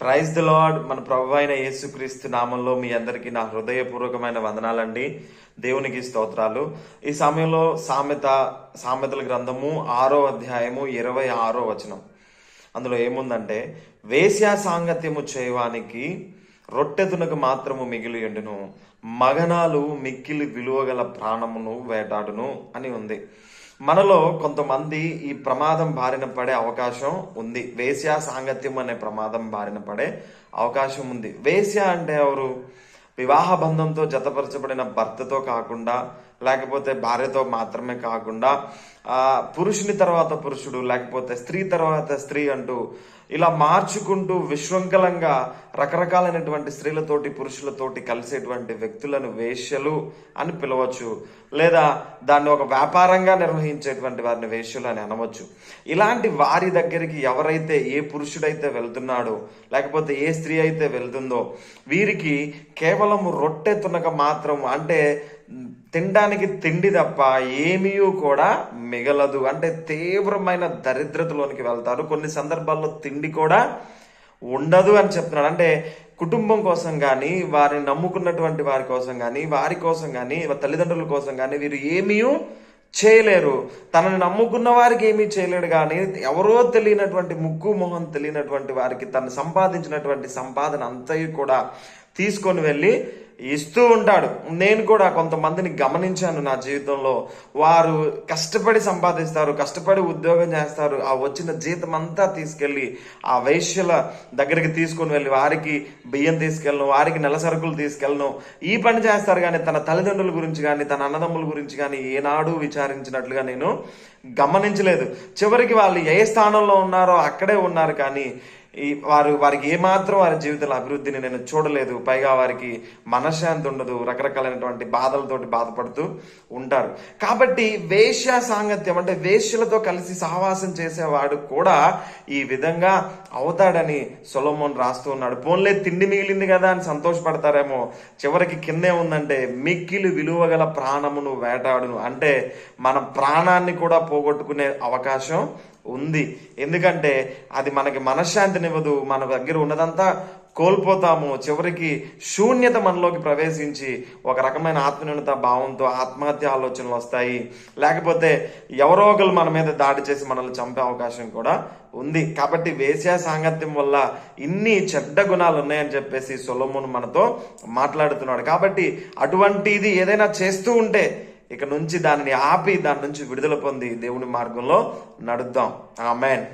Praise the lord మన ప్రభు అయిన యేసుక్రీస్తు నామంలో మీ అందరికీ నా హృదయపూర్వకమైన వందనాలండి. దేవునికి స్తోత్రాలు. ఈ సమయంలో సామెత సామెతల గ్రంథము ఆరో అధ్యాయము ఇరవై ఆరో వచనం. అందులో ఏముందంటే వేశ్యా సాంగత్యము చేయవానికి రొట్టెతునకు మాత్రము మిగిలి ఉండును మగనాలు మిక్కిలి విలువగల ప్రాణమును వేటాడును అని ఉంది. మనలో కొంతమంది ఈ ప్రమాదం బారిన పడే అవకాశం ఉంది. వేశ్యా సాంగత్యం అనే ప్రమాదం బారిన పడే అవకాశం ఉంది. వేశ్య అంటే ఎవరు? వివాహ బంధంతో జతపరచబడిన భర్తతో కాకుండా లేకపోతే భార్యతో మాత్రమే కాకుండా ఆ పురుషుని తర్వాత పురుషుడు లేకపోతే స్త్రీ తర్వాత స్త్రీ అంటూ ఇలా మార్చుకుంటూ విశృంఖలంగా రకరకాలైనటువంటి స్త్రీలతోటి పురుషులతోటి కలిసేటువంటి వ్యక్తులను వేష్యలు అని పిలవచ్చు. లేదా దాన్ని ఒక వ్యాపారంగా నిర్వహించేటువంటి వారిని వేష్యలు అని అనవచ్చు. ఇలాంటి వారి దగ్గరికి ఎవరైతే ఏ పురుషుడైతే వెళ్తున్నాడో లేకపోతే ఏ స్త్రీ అయితే వెళ్తుందో వీరికి కేవలం రొట్టె తునక మాత్రం అంటే తినడానికి తిండి తప్ప ఏమీ కూడా మిగలదు. అంటే తీవ్రమైన దరిద్రతలోనికి వెళ్తారు. కొన్ని సందర్భాల్లో తిండి కూడా ఉండదు అని చెప్తున్నాడు అంటే కుటుంబం కోసం కానీ వారిని నమ్ముకున్నటువంటి వారి కోసం కానీ వారి కోసం కానీ తల్లిదండ్రుల కోసం కానీ వీరు ఏమీ చేయలేరు. తనని నమ్ముకున్న వారికి ఏమీ చేయలేడు కానీ ఎవరో తెలియనటువంటి ముక్కు మొహం తెలియనటువంటి వారికి తను సంపాదించినటువంటి సంపాదన అంతయు కూడా తీసుకొని వెళ్ళి ఇస్తూ ఉంటాడు. నేను కూడా కొంతమందిని గమనించాను నా జీవితంలో. వారు కష్టపడి సంపాదిస్తారు కష్టపడి ఉద్యోగం చేస్తారు. ఆ వచ్చిన జీతం అంతా తీసుకెళ్ళి ఆ వైశ్యుల దగ్గరికి తీసుకొని వెళ్ళి వారికి బియ్యం తీసుకెళ్ళను వారికి నెల సరుకులు తీసుకెళ్ళను. ఈ పని చేస్తారు కానీ తన తల్లిదండ్రుల గురించి కానీ తన అన్నదమ్ముల గురించి కానీ ఏనాడు విచారించినట్లుగా నేను గమనించలేదు. చివరికి వాళ్ళు ఏ స్థానంలో ఉన్నారో అక్కడే ఉన్నారు కానీ ఈ వారు వారికి ఏమాత్రం వారి జీవితంలో అభివృద్ధిని నేను చూడలేదు. పైగా వారికి మనశ్శాంతి ఉండదు రకరకాలైనటువంటి బాధలతోటి బాధపడుతూ ఉంటారు. కాబట్టి వేశ్య సాంగత్యం అంటే వేశ్యలతో కలిసి సహవాసం చేసేవాడు కూడా ఈ విధంగా అవుతాడని సొలోమోన్ రాస్తూ ఉన్నాడు. పోన్లే తిండి మిగిలింది కదా అని సంతోషపడతారేమో. చివరికి కిందే ఉందంటే మిక్కిలి విలువగల ప్రాణమును వేటాడును. అంటే మన ప్రాణాన్ని కూడా పోగొట్టుకునే అవకాశం ఉంది. ఎందుకంటే అది మనకి మనశ్శాంతినివ్వదు. మన దగ్గర ఉన్నదంతా కోల్పోతాము. చివరికి శూన్యత మనలోకి ప్రవేశించి ఒక రకమైన ఆత్మన్యూనత భావంతో ఆత్మహత్య ఆలోచనలు వస్తాయి. లేకపోతే ఎవరో ఒకరు మన మీద దాడి చేసి మనల్ని చంపే అవకాశం కూడా ఉంది. కాబట్టి వేశ్యా సాంగత్యం వల్ల ఇన్ని చెడ్డ గుణాలు ఉన్నాయని చెప్పేసి సొలమును మనతో మాట్లాడుతున్నాడు. కాబట్టి అటువంటిది ఏదైనా చేస్తూ ఉంటే ఇక నుంచి దానిని ఆపి దాని నుంచి విడుదల పొంది దేవుని మార్గంలో నడుద్దాం. ఆమెన్.